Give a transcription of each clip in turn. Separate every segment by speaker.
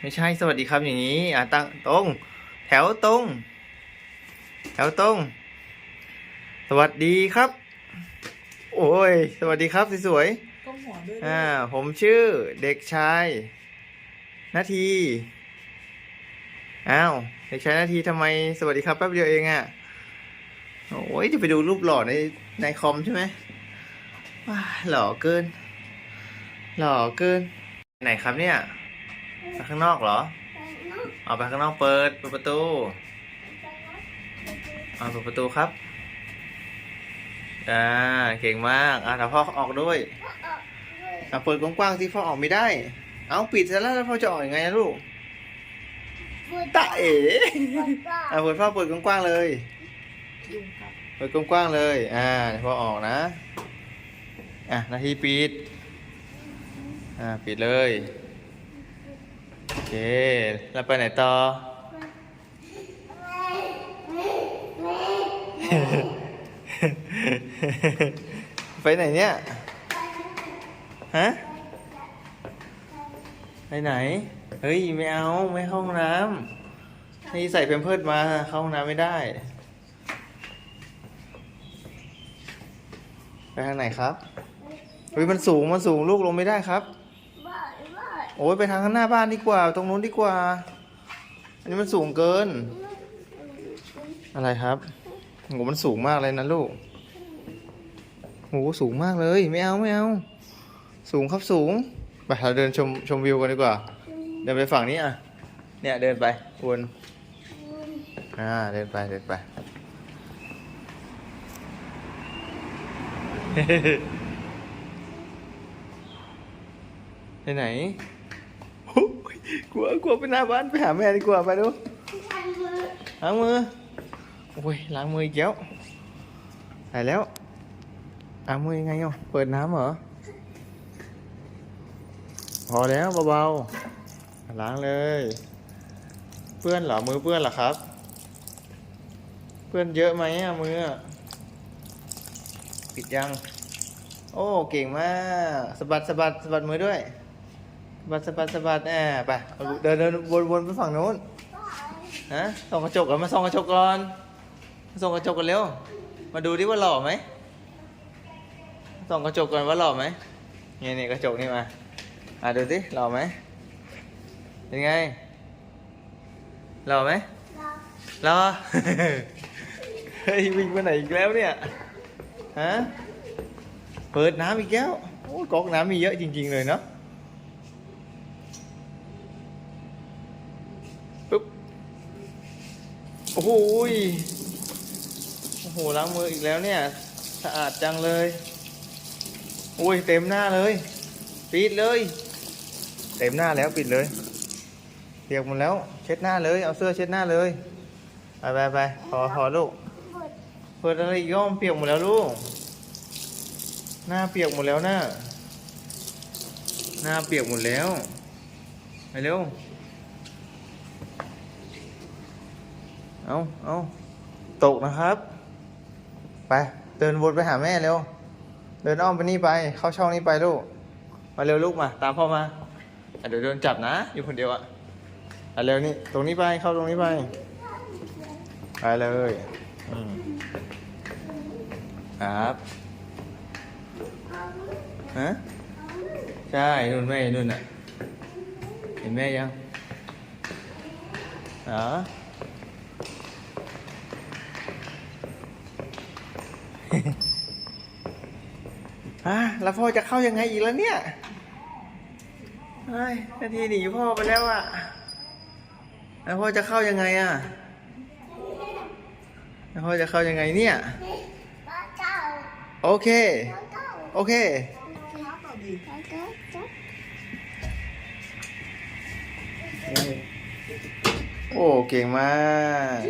Speaker 1: โอ้ยไม่ใช่สวัสดีครับอย่างนี้ อะตั้งตรง แถวตรง แถวตรง สวัสดีครับ โอ้ย สวัสดีครับสวย
Speaker 2: ก้มหัวด้วย
Speaker 1: ๆอ่า ผมชื่อเด็กชายนาทีอ้าวเด็กชายนาทีทำไมสวัสดีครับแป๊บเดียวเองอะ่ะโอ้ยจะไปดูรูปหล่อในในคอมใช่ไหมว้าหล่อเกิน หล่อเกิน ไหนครับเนี่ย ไปข้างนอกเหรอเอาไปข้างนอกเปิดเปิดประตูเอาเปิดประตูครับอ่าเก่งมากอ่าเดี๋ยวพ่อออกด้วยอ่าเปิดกว้างๆที่พ่อออกไม่ได้ เอาปิดซะแล้วแล้วพ่อจะออกยังไงนะลูกตาเอ๋อ่าเปิดพ่อเปิดกว้างๆเลย
Speaker 2: ยุงครับ
Speaker 1: เปิดกว้างๆเลย อ่าเดี๋ยวพ่อออกนะอะนาทีปิดอ่าปิดเลยโอ เค แล้วไปไหนต่อ ไปไหนเนี่ย ฮะ ไปไหน เฮ้ย ไม่เอา ไม่เข้าห้องน้ำนี่ใส่เพมเพิดมาเข้าห้องน้ำไม่ได้ ไปทางไหนครับเฮ้ยมันสูง มันสูงลูกลงไม่ได้ครับ โอ้ยไปทางข้างหน้าบ้านดีกว่า ตรงนู้นดีกว่า อันนี้มันสูงเกิน อะไรครับโหมันสูงมากเลยนะลูกโหสูงมากเลย ไม่เอาไม่เอา สูงครับสูง ไปเราเดินชมชมวิวกันดีกว่า เดินไปฝั่งนี้อะ เนี่ยเดินไปวนอ่าเดินไปเดินไปไปไหน กลัวกลัวไปหน้าบ้านไปหาแม่ดีกว่าไปดูล้างมือโอ้ยล้างมืออีกแล้วไปแล้วล้างมือยังไงอะเปิดน้ำเหรอพอแล้วเบาๆล้างเลย เปื้อนเหรอมือเปื้อนเหรอครับ เปื้อนเยอะไหมอะมืออะปิดยัง โอ้เก่งมากสะบัดสะบัดสะบัดมือด้วยสะ บัดสะบัดสะบัดแอบไปเอาเดินเดินวนวนไปฝั่งโน้นฮะส่องกระจกก่อนมาส่องกระจกก่อนมาส่องกระจกกันเร็ว มาดูดิว่าหล่อไหมส่องกระจกก่อนว่าหล่อไหมนี่นี่กระจกนี่มาอะดูสิหล่อไหมเป็นไงหล่อไหมหล่อเฮ้ยวิ่งไปไหนอีกแล้วเนี่ยฮะเปิดน้ำอีกแล้วโอ้ก๊อกน้ำมีเยอะจริง ๆ เลยเนาะปุ๊บ โอ้โหโอ้โหล้างมืออีกแล้วเนี่ย สะอาดจังเลยโอ้ยเต็มหน้าเลย ปิดเลย เต็มหน้าแล้วปิดเลยเปียกหมดแล้ว เช็ดหน้าเลย เอาเสื้อเช็ดหน้าเลย ไปไปไปพอพอลูก เปิดอะไรอีกย่อมเปียกหมดแล้วลูก หน้าเปียกหมดแล้วหน้า หน้าเปียกหมดแล้ว ไปเร็ว เอาเอาตกนะครับ ไป เดินวนไปหาแม่เร็ว เดินอ้อมไปนี่ไป เข้าช่องนี้ไปลูก มาเร็วลูกมา ตามพ่อมาเดี๋ยวโดนจับนะ อยู่คนเดียวอะอะเร็วนี่ ตรงนี้ไป เข้าตรงนี้ไป ไปเลยอืมครับฮะใช่นุ่นแม่นุ่นอะ เห็นแม่ยังอ๋อ ฮะแล้วพ่อจะเข้ายังไงอีกแล้วเนี่ยเฮ้ยนาทีหนีพ่อไปแล้วอะแล้วพ่อจะเข้ายังไงอะแล้วพ่อจะเข้ายังไงเนี่ยโอเค โอเค โอ้ เก่งมาก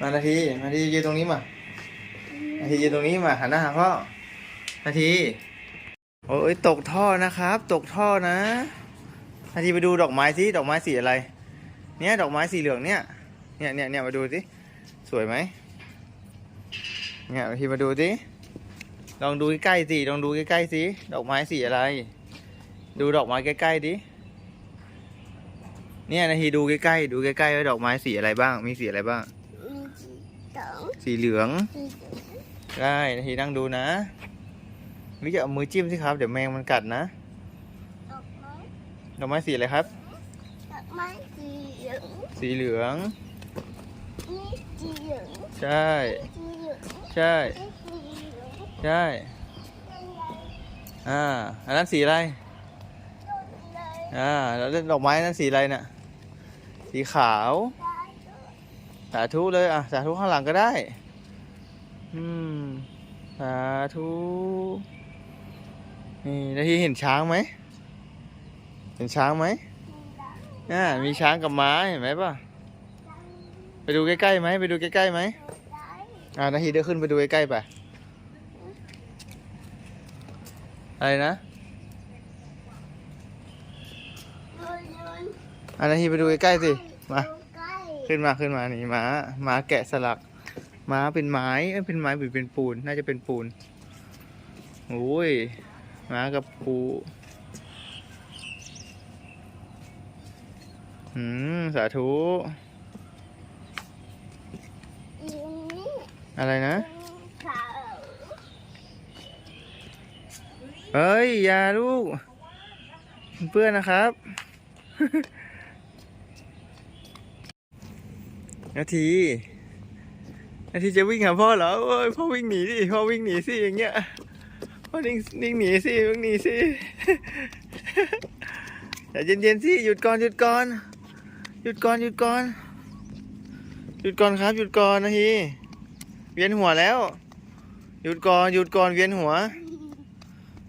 Speaker 1: มานาทีนาทียืนตรงนี้มา นาทียืนตรงนี้มาหันหน้าหาพ่อนาที โอ้ยตกท่อนะครับ ตกท่อนะ นาทีไปดูดอกไม้สิดอกไม้สีอะไร เนี่ยดอกไม้สีเหลืองเนี่ย เนี่ยเนี่ยเนี่ยมาดูสิสวยไหมเนี่ยนาทีมาดูสิลองดูใกล้ๆสิลองดูใกล้ๆสิดอกไม้สีอะไร ดูดอกไม้ใกล้ๆดิเนี่ยนาทีดูใกล้ๆดูใกล้ๆว่าดอกไม้สีอะไรบ้าง มีสีอะไรบ้าง
Speaker 3: มีสีสอง
Speaker 1: สีเหลือง
Speaker 3: สีเหลือง
Speaker 1: ได้นาทีนั่งดูนะไม่จะเอามือจิ้มสิครับ เดี๋ยวแมงมันกัดนะ
Speaker 3: ดอกไม้
Speaker 1: ดอกไม้สีอะไรครับ
Speaker 3: ดอกไม้สีเหลือง
Speaker 1: สีเหลือง
Speaker 3: นี่สีเหลือง
Speaker 1: ใช่
Speaker 3: สีเหลือง
Speaker 1: ใช่
Speaker 3: นี่สีเหลือง
Speaker 1: ใช่อ่าอันนั้นสีอะไร
Speaker 3: ต้นเลย
Speaker 1: อ่าแล้วดอกไม้นั้นสีอะไรน่ะสีขาว
Speaker 3: ได้ด้วย
Speaker 1: สาธุเลยอะสาธุข้างหลังก็ได้ อืมสาธุนี่นาทีเห็นช้างไหม เห็นช้างไหม
Speaker 3: มีดาว
Speaker 1: อ่ามีช้างกับม้าเห็นไหมป่ะ ไปดูใกล้ๆไหมไปดูใกล้ๆไหมอ่านาทีเดินขึ้นไปดูใกล้ๆไปอะไรนะอ่านาทีไปดูใกล้ๆสิ มา ขึ้นมาขึ้นมานี่ม้าม้าแกะสลัก ม้าเป็นไม้เป็นไม้หรือเป็นปูน น่าจะเป็นปูนโอ้ยม้ากับปูอืมสาธุ
Speaker 3: อะ
Speaker 1: ไรนะ เอ้ย อย่าลูก เพื่อนนะครับ นาที นาทีจะวิ่งหาพ่อเหรอโอ้ยพ่อวิ่งหนีดิพ่อวิ่งหนีสิอย่างเงี้ยพ่อนิ่งนิ่งหนีสิวิ่งหนีสิอย่าเย็นๆสิหยุดก่อนหยุดก่อนหยุดก่อนหยุดก่อนหยุดก่อนครับหยุดก่อนนาทีเวียนหัวแล้ว หยุดก่อนหยุดก่อนเวียนหัว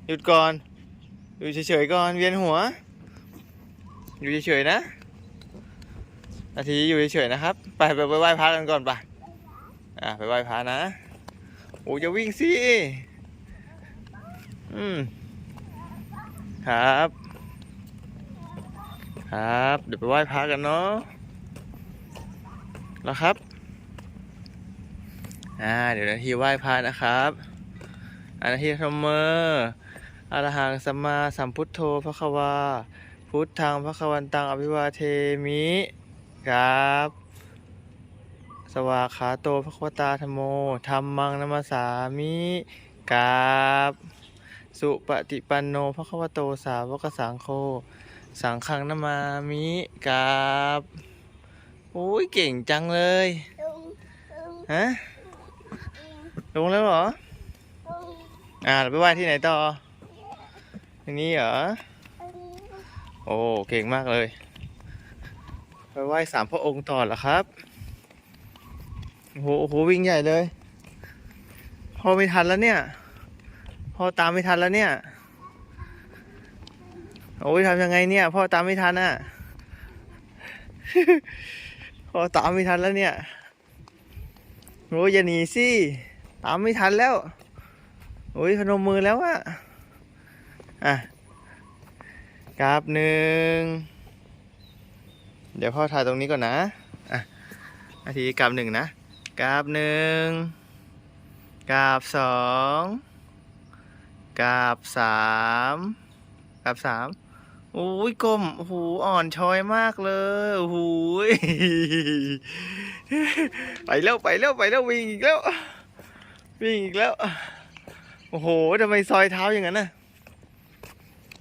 Speaker 1: หยุดก่อนอยู่เฉยๆก่อนเวียนหัว อยู่เฉยๆนะนาทีอยู่เฉยๆนะครับ ไปไปไปไหว้พระกันก่อนไป อะไปไหว้พระนะ โอ้จะวิ่งสิ อืม ครับ ครับ เดี๋ยวไปไหว้พระกันเนาะ แล้วครับ อ่า เดี๋ยวนาทีไหว้พระนะครับอานาทีทมเมอร์อรหังสัมมาสัมพุทโธพระควา พุทธังพระควันตังอภิวาเทมิ ครับ สวาขาโตพระควตาธรรมโมธรรมังนัมสสามิกาบสุปฏิปันโนพระควโตสาวกสังโฆสังฆังนามามิกาบโอ้ยเก่งจังเลยฮะ
Speaker 3: ลง
Speaker 1: แล้วเหรอ อ่าไปไหว้ที่ไหนต่อที่นี้เหรอ โอ้ เก่งมากเลย ไปไหว้สามพระองค์ต่อเหรอครับ โอ้โหโอ้โหวิ่งใหญ่เลยพ่อไม่ทันแล้วเนี่ยพ่อตามไม่ทันแล้วเนี่ย โอ้ยทำยังไงเนี่ย พ่อตามไม่ทันอะ พ่อตามไม่ทันแล้วเนี่ยโอ้ยอย่าหนีสิ ตามไม่ทันแล้ว โอ้ยพนมมือแล้วอะอะกราบหนึ่ง เดี๋ยวพ่อถ่ายตรงนี้ก่อนนะ อะนาทีกราบหนึ่งนะ กราบหนึ่งกราบสองกราบสามกราบสามโอ้ยกลมหูอ่อนช้อยมากเลยหูยไปแล้วไปแล้วไปแล้ววิ่งอีกแล้ว วิ่งอีกแล้ว โอ้โหทำไมซอยเท้าอย่างนั้นน่ะ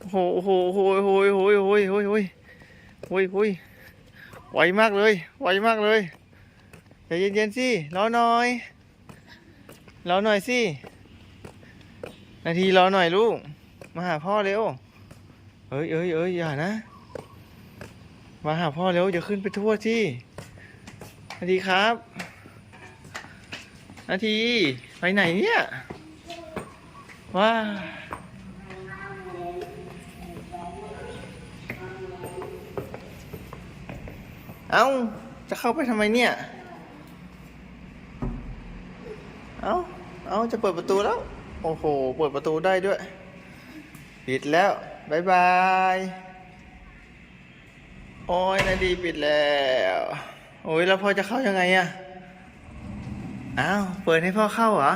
Speaker 1: โอ้โหโอ้โหโอ้ยโอ้ยโอ้ยโอ้ยโอ้ยโอ้ยโอ้ยไวมากเลยไวมากเลย ใจเย็นๆสิรอหน่อยรอหน่อยสินาทีรอหน่อยลูก มาหาพ่อเร็วเอ้ยเอ้ยเอ้ยอย่านะ มาหาพ่อเร็วอย่าขึ้นไปทั่วที่นาทีครับ นาทีไปไหนเนี่ยว้าเอ้า จะเข้าไปทำไมเนี่ย เอ้าเอ้าจะเปิดประตูแล้ว โอ้โห เปิดประตูได้ด้วย ปิดแล้วบายบาย โอ้ยนาดีปิดแล้ว โอ้ยแล้วพ่อจะเข้ายังไงอะอ้าว เปิดให้พ่อเข้าเหรอ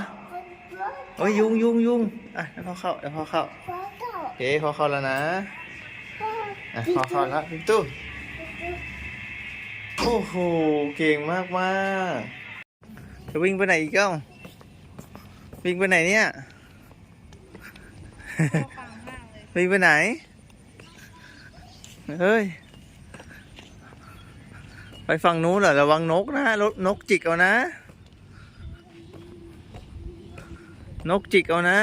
Speaker 1: โอ้ยยุงยุงยุงอะเดี๋ยวพ่อเข้าเดี๋ยวพ่อเข้า
Speaker 3: พ่อเจ้า
Speaker 1: โอเคพ่อเข้าแล้วนะ
Speaker 3: พ่อ
Speaker 1: อะพ่อเข้าแล้วปิดตู้
Speaker 3: พ
Speaker 1: โอ้โห เก่งมากมากๆจะวิ่งไปไหนอีกเอ้า วิ่งไปไหนเนี่ย วิ่งไปไหน เฮ้ย ไปฝั่งนู้นเหรอระวังนกนะรถนกจิกเอานะ นกจิกเอานะ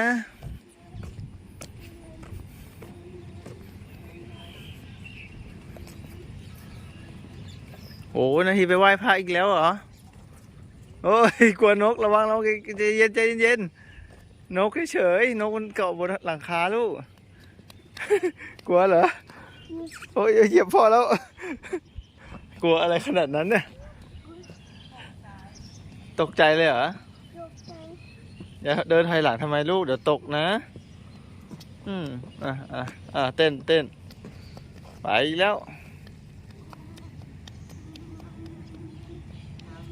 Speaker 1: โอ้นาทีไปไหว้พระอีกแล้วเหรอ โอ้ยกลัวนกระวังเราใจเย็นใจเย็นนกเฉยนกมันเกาะบนหลังคาลูกกลัวเหรอโอ้ยเหยียบพอแล้ว กลัวอะไรขนาดนั้นเนี่ยตกใจเลยเหรออย่าเดินถอยหลังทำไมลูกเดี๋ยวตกนะ อืมอะอะอะเต้นเต้นไปอีกแล้ว